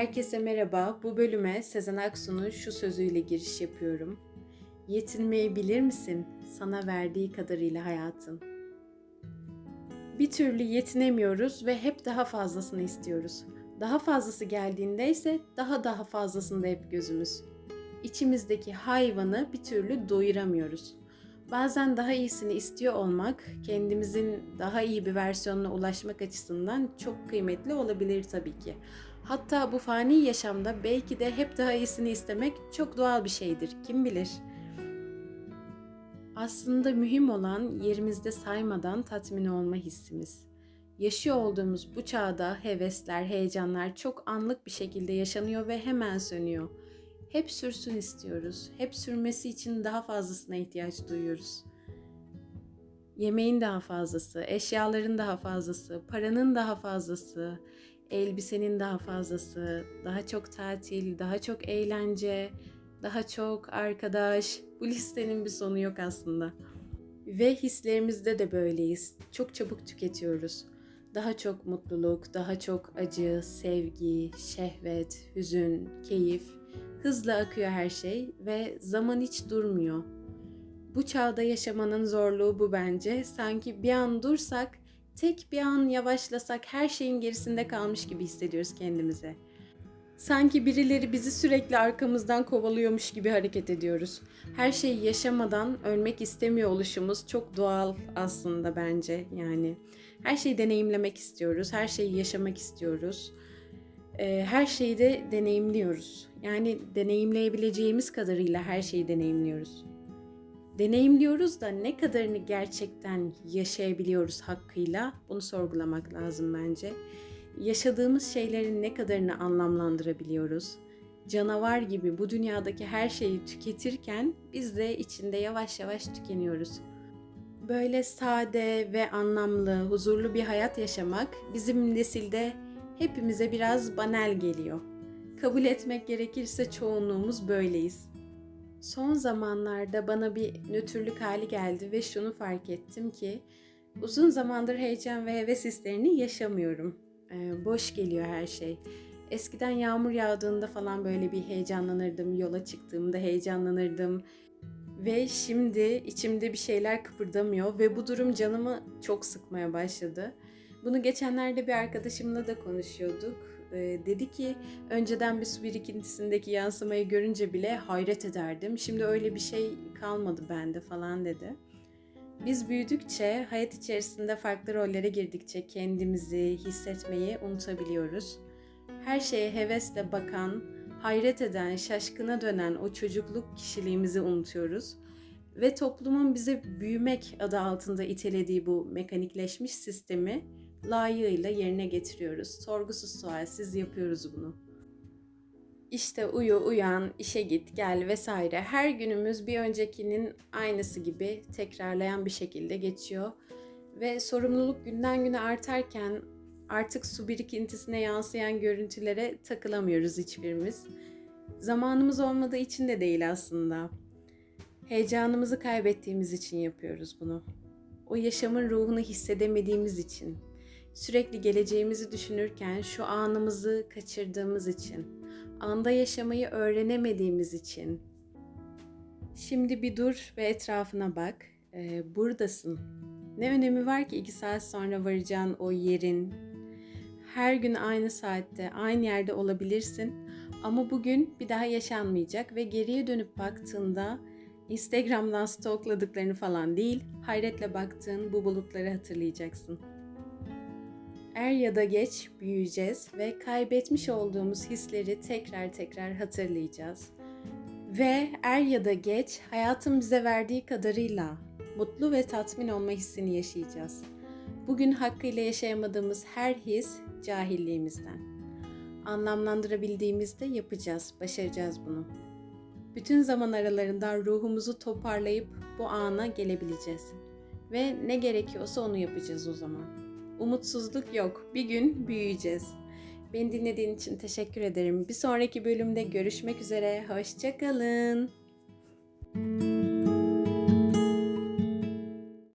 Herkese merhaba. Bu bölüme Sezen Aksu'nun şu sözüyle giriş yapıyorum. Yetinmeyi bilir misin? Sana verdiği kadarıyla hayatın. Bir türlü yetinemiyoruz ve hep daha fazlasını istiyoruz. Daha fazlası geldiğinde ise daha daha fazlasında hep gözümüz. İçimizdeki hayvanı bir türlü doyuramıyoruz. Bazen daha iyisini istiyor olmak, kendimizin daha iyi bir versiyonuna ulaşmak açısından çok kıymetli olabilir tabii ki. Hatta bu fani yaşamda belki de hep daha iyisini istemek çok doğal bir şeydir. Kim bilir? Aslında mühim olan yerimizde saymadan tatmin olma hissimiz. Yaşıyor olduğumuz bu çağda hevesler, heyecanlar çok anlık bir şekilde yaşanıyor ve hemen sönüyor. Hep sürsün istiyoruz. Hep sürmesi için daha fazlasına ihtiyaç duyuyoruz. Yemeğin daha fazlası, eşyaların daha fazlası, paranın daha fazlası, elbisenin daha fazlası, daha çok tatil, daha çok eğlence, daha çok arkadaş. Bu listenin bir sonu yok aslında. Ve hislerimizde de böyleyiz. Çok çabuk tüketiyoruz. Daha çok mutluluk, daha çok acı, sevgi, şehvet, hüzün, keyif. Hızla akıyor her şey ve zaman hiç durmuyor. Bu çağda yaşamanın zorluğu bu bence. Sanki bir an dursak tek bir an yavaşlasak her şeyin gerisinde kalmış gibi hissediyoruz kendimize. Sanki birileri bizi sürekli arkamızdan kovalıyormuş gibi hareket ediyoruz. Her şeyi yaşamadan ölmek istemiyor oluşumuz çok doğal aslında bence yani. Her şeyi deneyimlemek istiyoruz, her şeyi yaşamak istiyoruz. Ee, her şeyi de deneyimliyoruz. Yani deneyimleyebileceğimiz kadarıyla her şeyi deneyimliyoruz deneyimliyoruz da ne kadarını gerçekten yaşayabiliyoruz hakkıyla bunu sorgulamak lazım bence. Yaşadığımız şeylerin ne kadarını anlamlandırabiliyoruz? Canavar gibi bu dünyadaki her şeyi tüketirken biz de içinde yavaş yavaş tükeniyoruz. Böyle sade ve anlamlı, huzurlu bir hayat yaşamak bizim nesilde hepimize biraz banal geliyor. Kabul etmek gerekirse çoğunluğumuz böyleyiz. Son zamanlarda bana bir nötrlük hali geldi ve şunu fark ettim ki uzun zamandır heyecan ve heves hislerini yaşamıyorum. Ee, boş geliyor her şey. Eskiden yağmur yağdığında falan böyle bir heyecanlanırdım. Yola çıktığımda heyecanlanırdım. Ve şimdi içimde bir şeyler kıpırdamıyor ve bu durum canımı çok sıkmaya başladı. Bunu geçenlerde bir arkadaşımla da konuşuyorduk e, dedi ki önceden bir su birikintisindeki yansımayı görünce bile hayret ederdim. Şimdi öyle bir şey kalmadı bende falan dedi. Biz büyüdükçe, hayat içerisinde farklı rollere girdikçe kendimizi hissetmeyi unutabiliyoruz. Her şeye hevesle bakan, hayret eden, şaşkına dönen o çocukluk kişiliğimizi unutuyoruz. Ve toplumun bize büyümek adı altında itelediği bu mekanikleşmiş sistemi layığıyla yerine getiriyoruz. Sorgusuz sualsiz yapıyoruz bunu. İşte uyu, uyan, işe git, gel vesaire. Her günümüz bir öncekinin aynısı gibi tekrarlayan bir şekilde geçiyor. Ve sorumluluk günden güne artarken artık su birikintisine yansıyan görüntülere takılamıyoruz hiçbirimiz. Zamanımız olmadığı için de değil aslında. Heyecanımızı kaybettiğimiz için yapıyoruz bunu. O yaşamın ruhunu hissedemediğimiz için, Sürekli geleceğimizi düşünürken şu anımızı kaçırdığımız için, anda yaşamayı öğrenemediğimiz için. Şimdi bir dur ve etrafına bak. Ee, buradasın. Ne önemi var ki iki saat sonra varacağın o yerin? Her gün aynı saatte, aynı yerde olabilirsin. Ama bugün bir daha yaşanmayacak ve geriye dönüp baktığında Instagram'dan stokladıklarını falan değil, hayretle baktığın bu bulutları hatırlayacaksın. Er ya da geç büyüyeceğiz ve kaybetmiş olduğumuz hisleri tekrar tekrar hatırlayacağız. Ve er ya da geç hayatın bize verdiği kadarıyla mutlu ve tatmin olma hissini yaşayacağız. Bugün hakkıyla yaşayamadığımız her his cahilliğimizden. Anlamlandırabildiğimizde yapacağız, başaracağız bunu. Bütün zaman aralarından ruhumuzu toparlayıp bu ana gelebileceğiz. Ve ne gerekiyorsa onu yapacağız o zaman. Umutsuzluk yok. Bir gün büyüyeceğiz. Beni dinlediğin için teşekkür ederim. Bir sonraki bölümde görüşmek üzere. Hoşçakalın.